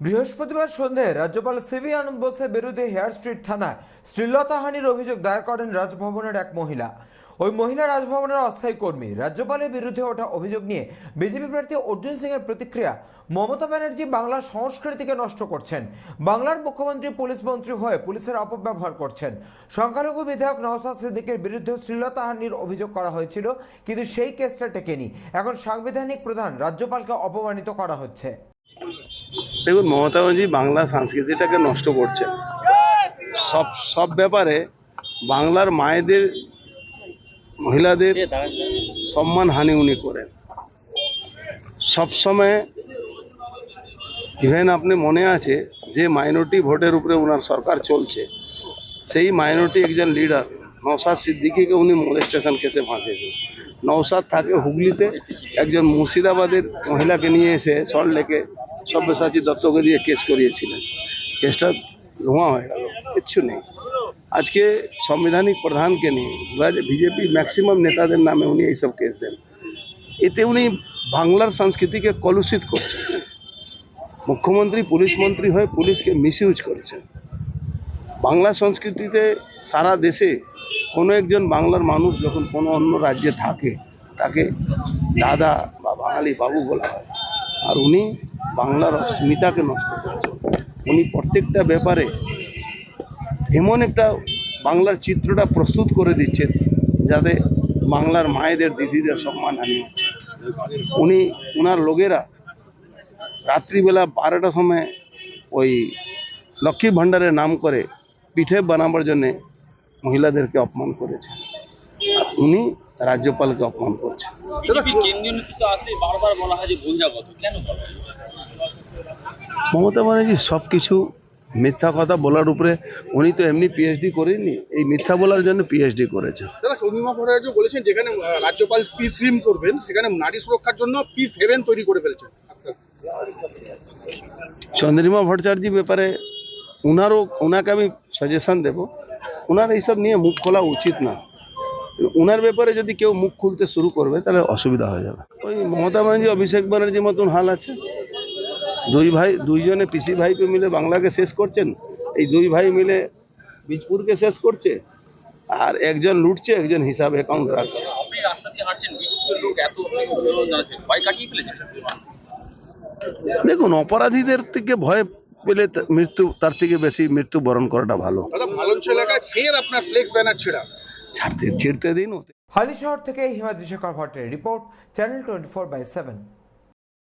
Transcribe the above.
বৃহস্পতিবার সন্ধ্যায় রাজ্যপাল সিভি আনন্দ বোসের বিরুদ্ধে হেয়ার স্ট্রিট থানায় শ্রীলতাহানির অভিযোগ দায়ের করেন রাজভবনের এক মহিলা। ওই মহিলা রাজভবনের অস্থায়ী কর্মী। রাজ্যপালের বিরুদ্ধে ওঠা অভিযোগ নিয়ে বিজেপি প্রার্থী অর্জুন সিং এর প্রতিক্রিয়া মমতা ব্যানার্জি বাংলার সংস্কৃতিকে নষ্ট করছেন। বাংলার মুখ্যমন্ত্রী, পুলিশ মন্ত্রী হয়ে পুলিশের অপব্যবহার করছেন। সংখ্যালঘু বিধায়ক নওসাদ সিদ্দিকের বিরুদ্ধে শ্রীলতাহানির অভিযোগ করা হয়েছিল, কিন্তু সেই কেসটা টেকেনি। এখন সাংবিধানিক প্রধান রাজ্যপালকে অপমানিত করা হচ্ছে। দেখুন, মমতা ব্যানার্জি বাংলা সংস্কৃতিটাকে নষ্ট করছে। সব সব ব্যাপারে বাংলার মায়েদের, মহিলাদের সম্মান হানি উনি করেন। সবসময় ইভেন আপনি মনে আছে যে মাইনরিটি ভোটের উপরে ওনার সরকার চলছে, সেই মাইনরিটি একজন লিডার নওসাদ সিদ্দিকিকে উনি মোলেস্টেশন কেসে ফাঁসিয়েছেন নওসাদ থাকে হুগলিতে, একজন মুর্শিদাবাদের মহিলাকে নিয়ে এসে সল্ট লেকে সব্যসাচী দত্তকে দিয়ে কেস করিয়েছিলেন। কেসটা ধোঁয়া হয়ে গেল, কিচ্ছু নেই। আজকে সাংবিধানিক প্রধানকে নিয়ে বিজেপি ম্যাক্সিমাম নেতাদের নামে উনি এইসব কেস দেন। এতে উনি বাংলার সংস্কৃতিকে কলুষিত করছেন। মুখ্যমন্ত্রী, পুলিশ মন্ত্রী হয়ে পুলিশকে মিসইউজ করছেন। বাংলা সংস্কৃতিতে সারা দেশে কোনো একজন বাংলার মানুষ যখন কোনো অন্য রাজ্যে থাকে, তাকে দাদা বা বাঙালি বাবু বলা হয়। আর উনি বাংলার অস্মিতাকে নষ্ট করছেন। উনি প্রত্যেকটা ব্যাপারে এমন একটা বাংলার চিত্রটা প্রস্তুত করে দিচ্ছেন, যাতে বাংলার মায়েদের, দিদিদের সম্মান হচ্ছে উনি ওনার লোকেরা রাত্রিবেলা বারোটার সময় ওই লক্ষ্মী ভাণ্ডারের নাম করে পিঠে বানাবার জন্যে মহিলাদেরকে অপমান করেছে উনি রাজ্যপালকে অপমান করছে কেন্দ্রীয় নেতৃত্ব বারবার বলা হয় যে? মমতা ব্যানার্জি সব কিছু মিথ্যা কথা বলার উপরে উনি তো এমনি পিএইচডি করেননি। এই মিথ্যা বলার জন্য পিএইচডি করেছে দাদা চন্দ্রিমা ভট্টাচার্য বলেছেন যেখানে রাজ্যপাল পিস রিম করবেন সেখানে নারী সুরক্ষার জন্য পিস হেভেন তৈরি করে ফেলছেন। চন্দ্রিমা ভট্টাচার্যের ব্যাপারে ওনারও ওনাকে আমি সাজেশন দেব। ওনার এইসব নিয়ে মুখ খোলা উচিত না। ওনার ব্যাপারে যদি কেউ মুখ খুলতে শুরু করবে তাহলে অসুবিধা হয়ে যাবে। ওই মমতা ব্যানার্জি অভিষেক ব্যানার্জির মতন হাল আছে। দুই ভাই দুইজনে পিসি ভাইকে মিলে বাংলাকে শেষ করছেন। এই দুই ভাই মিলে বীজপুরকে শেষ করছে আর একজন লুটছে একজন হিসাব অ্যাকাউন্ট রাখছে। দেখুন অপরাধীদের থেকে ভয় পেলে মৃত্যু তার থেকে বেশি মৃত্যু বরণ করাটা ভালো। ফের আপনার ফ্লেক্স ব্যানার ছেড়া। ছাড়তে ছিঁড়তে দিন ওতে হালি শহর থেকে Himadri Shekhar ভট্টের report channel twenty four by seven.